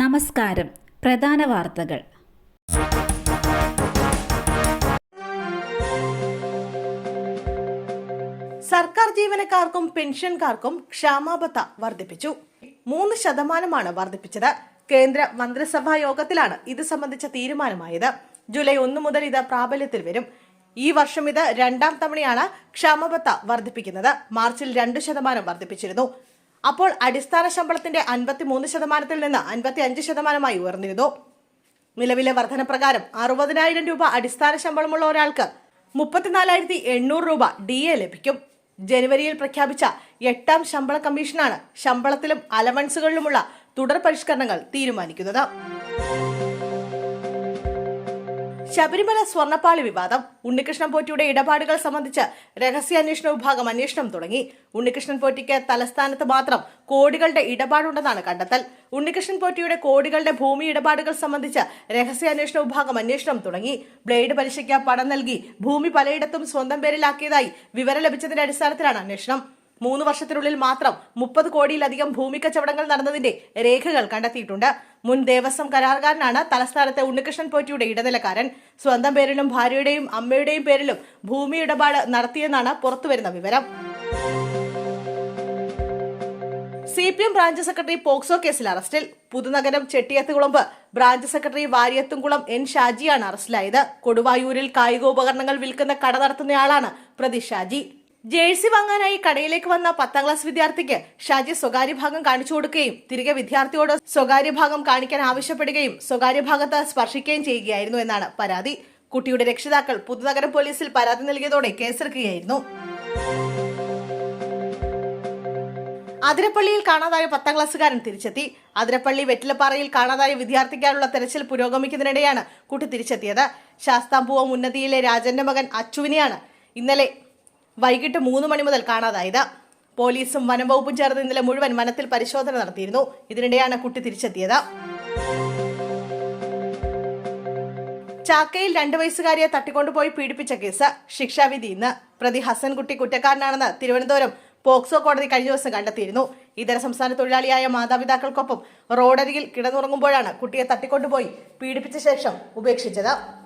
നമസ്കാരം. പ്രധാന വാർത്തകൾ. സർക്കാർ ജീവനക്കാർക്കും പെൻഷൻകാർക്കും ക്ഷാമാബത്ത വർദ്ധിപ്പിച്ചു. മൂന്ന് ശതമാനമാണ് വർദ്ധിപ്പിച്ചത്. കേന്ദ്ര മന്ത്രിസഭാ യോഗത്തിലാണ് ഇത് സംബന്ധിച്ച തീരുമാനമായത്. ജൂലൈ ഒന്ന് മുതൽ ഇത് പ്രാബല്യത്തിൽ വരും. ഈ വർഷം ഇത് രണ്ടാം തവണയാണ് ക്ഷാമബത്ത വർദ്ധിപ്പിക്കുന്നത്. മാർച്ചിൽ രണ്ട് ശതമാനം വർദ്ധിപ്പിച്ചിരുന്നു. അപ്പോൾ അടിസ്ഥാന ശമ്പളത്തിന്റെ അൻപത്തി മൂന്ന് ശതമാനത്തിൽ നിന്ന് അൻപത്തി അഞ്ച് ശതമാനമായി ഉയർന്നിരുന്നു. നിലവിലെ വർധന പ്രകാരം അറുപതിനായിരം രൂപ അടിസ്ഥാന ശമ്പളമുള്ള ഒരാൾക്ക് മുപ്പത്തിനാലായിരത്തി എണ്ണൂറ് രൂപ ഡി എ ലഭിക്കും. ജനുവരിയിൽ പ്രഖ്യാപിച്ച എട്ടാം ശമ്പള കമ്മീഷനാണ് ശമ്പളത്തിലും അലവൻസുകളിലുമുള്ള തുടർ പരിഷ്കരണങ്ങൾ തീരുമാനിക്കുന്നത്. ശബരിമല സ്വർണപ്പാളി വിവാദം. ഉണ്ണികൃഷ്ണൻ പോറ്റിയുടെ ഇടപാടുകൾ സംബന്ധിച്ച് രഹസ്യാന്വേഷണ വിഭാഗം അന്വേഷണം തുടങ്ങി. ഉണ്ണികൃഷ്ണൻ പോറ്റിക്ക് തലസ്ഥാനത്ത് മാത്രം കോടികളുടെ ഇടപാടുണ്ടെന്നാണ് കണ്ടെത്തൽ. ഉണ്ണികൃഷ്ണൻ പോറ്റിയുടെ കോടികളുടെ ഭൂമി ഇടപാടുകൾ സംബന്ധിച്ച് രഹസ്യാന്വേഷണ വിഭാഗം അന്വേഷണം തുടങ്ങി. ബ്ലേഡ് പലിശയ്ക്ക് പണം നൽകി. ഭൂമി പലയിടത്തും സ്വന്തം പേരിലാക്കിയതായി വിവരം ലഭിച്ചതിന്റെ അടിസ്ഥാനത്തിലാണ് അന്വേഷണം. മൂന്ന് വർഷത്തിനുള്ളിൽ മാത്രം മുപ്പത് കോടിയിലധികം ഭൂമി കച്ചവടങ്ങൾ നടന്നതിന്റെ രേഖകൾ കണ്ടെത്തിയിട്ടുണ്ട്. മുൻ ദേവസ്വം കരാറുകാരനാണ് തലസ്ഥാനത്തെ ഉണ്ണികൃഷ്ണൻ പോറ്റിയുടെ ഇടനിലക്കാരൻ. സ്വന്തം പേരിലും ഭാര്യയുടെയും അമ്മയുടെയും പേരിലും ഭൂമി ഇടപാട് നടത്തിയെന്നാണ് പുറത്തുവരുന്ന വിവരം. C P M branch secretary POCSO കേസിൽ അറസ്റ്റിൽ. Puthunagaram Chettiyathukulambu branch secretary Varyathumkulam N ഷാജിയാണ് അറസ്റ്റിലായത്. കൊടുവായൂരിൽ കായികോപകരണങ്ങൾ വിൽക്കുന്ന കട നടത്തുന്നയാളാണ് പ്രതി ഷാജി. ജേഴ്സി വാങ്ങാനായി കടയിലേക്ക് വന്ന പത്താം ക്ലാസ് വിദ്യാർത്ഥിക്ക് ഷാജി സ്വകാര്യ ഭാഗം കാണിച്ചു കൊടുക്കുകയും തിരികെ വിദ്യാർത്ഥിയോട് സ്വകാര്യ ഭാഗം കാണിക്കാൻ ആവശ്യപ്പെടുകയും സ്വകാര്യ ഭാഗത്ത് സ്പർശിക്കുകയും ചെയ്യുകയായിരുന്നു എന്നാണ് പരാതി. കുട്ടിയുടെ രക്ഷിതാക്കൾ പുതുനഗരം പോലീസിൽ പരാതി നൽകിയതോടെ കേസെടുക്കുകയായിരുന്നു. അതിരപ്പള്ളിയിൽ കാണാതായ പത്താം ക്ലാസ്സുകാരൻ തിരിച്ചെത്തി. അതിരപ്പള്ളി വെറ്റിലപ്പാറയിൽ കാണാതായ വിദ്യാർത്ഥിക്കാനുള്ള തെരച്ചിൽ പുരോഗമിക്കുന്നതിനിടെയാണ് കുട്ടി തിരിച്ചെത്തിയത്. ശാസ്താംപൂവം ഉന്നതിയിലെ രാജന്റെ മകൻ അച്ചുവിനെയാണ് ഇന്നലെ വൈകിട്ട് മൂന്ന് മണി മുതൽ കാണാതായത്. പോലീസും വനംവകുപ്പും ചേർന്ന് ഇന്നലെ മുഴുവൻ വനത്തിൽ പരിശോധന നടത്തിയിരുന്നു. ഇതിനിടെയാണ് കുട്ടി തിരിച്ചെത്തിയത്. ചാക്കയിൽ രണ്ടു വയസ്സുകാരിയെ തട്ടിക്കൊണ്ടുപോയി പീഡിപ്പിച്ച കേസ് ശിക്ഷാവിധി ഇന്ന്. പ്രതി ഹസൻകുട്ടി കുറ്റക്കാരനാണെന്ന് തിരുവനന്തപുരം പോക്സോ കോടതി കഴിഞ്ഞ ദിവസം കണ്ടെത്തിയിരുന്നു. ഇതര സംസ്ഥാന തൊഴിലാളിയായ മാതാപിതാക്കൾക്കൊപ്പം റോഡരികിൽ കിടന്നുറങ്ങുമ്പോഴാണ് കുട്ടിയെ തട്ടിക്കൊണ്ടുപോയി പീഡിപ്പിച്ച ശേഷം ഉപേക്ഷിച്ചത്.